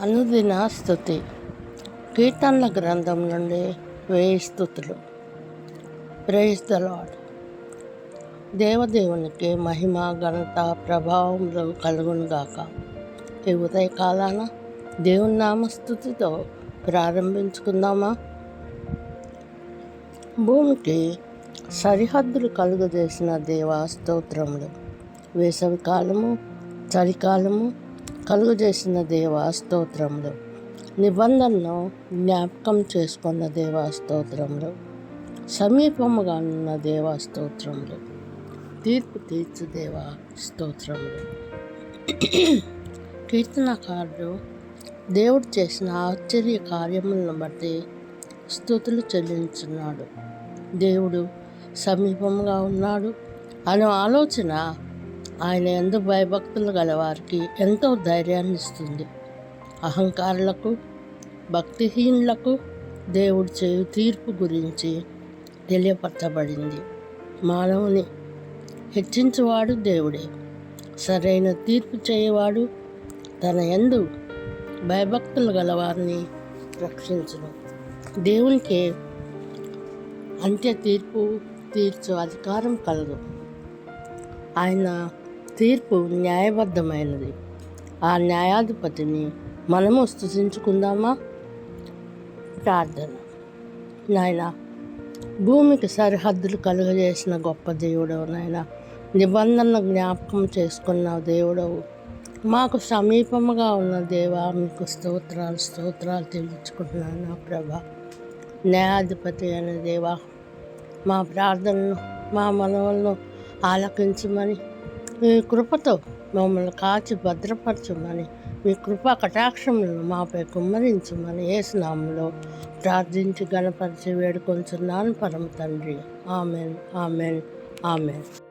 అనుదిన స్థుతి. కీర్తనల గ్రంథం నుండి వేయి స్థుతులు. ప్రేజ్ ద లాడ్ దేవదేవునికి మహిమ ఘనత ప్రభావములు కలుగునుగాక. ఈ ఉదయకాలాన దేవుని నామస్థుతితో ప్రారంభించుకుందామా? భూమికి సరిహద్దులు కలుగజేసిన దేవా స్తోత్రములు. వేసవి కాలము చలికాలము కలుగజేసిన దేవా స్తోత్రములు. నిబంధనను జ్ఞాపకం చేసుకున్న దేవా స్తోత్రములు. సమీపముగా ఉన్న దేవా స్తోత్రములు. తీర్పు తీర్చు దేవా స్తోత్రములు. కీర్తనకారుడు దేవుడు చేసిన ఆశ్చర్య కార్యములను బట్టి స్థుతులు చెల్లించున్నాడు. దేవుడు సమీపంగా ఉన్నాడు. అనే ఆలోచన ఆయన ఎందు భయభక్తులు గలవారికి ఎంతో ధైర్యాన్ని ఇస్తుంది అహంకారులకు భక్తిహీనులకు దేవుడు చేయు తీర్పు గురించి తెలియపరచబడింది. మానవుని హెచ్చించువాడు దేవుడే. సరైన తీర్పు చేయవాడు తన ఎందు భయభక్తులు గలవారిని రక్షించను. దేవునికి అంత్య తీర్పు తీర్చు అధికారం కలదు. ఆయన తీర్పు న్యాయబద్ధమైనది. ఆ న్యాయాధిపతిని మనము స్థుతించుకుందామా ప్రార్థన. నాయన భూమికి సరిహద్దులు కలుగజేసిన గొప్ప దేవుడవు నాయన. నిబంధన జ్ఞాపకం చేసుకున్న దేవుడవు. మాకు సమీపముగా ఉన్న దేవా మీకు స్తోత్రాలు స్తోత్రాలు తెలుసుకుంటున్నాను నా ప్రభ. న్యాయాధిపతి అయిన దేవా మా ప్రార్థనను మా మనవులను ఆలకించమని మీ కృపతో మమ్మల్ని కాచి భద్రపరచమని మీ కృపా కటాక్షములను మాపై కుమ్మరించమని ఏసునామంలో ప్రార్థించి గణపరిచి వేడుకొంచున్నాను పరమ తండ్రి. Amen amen amen.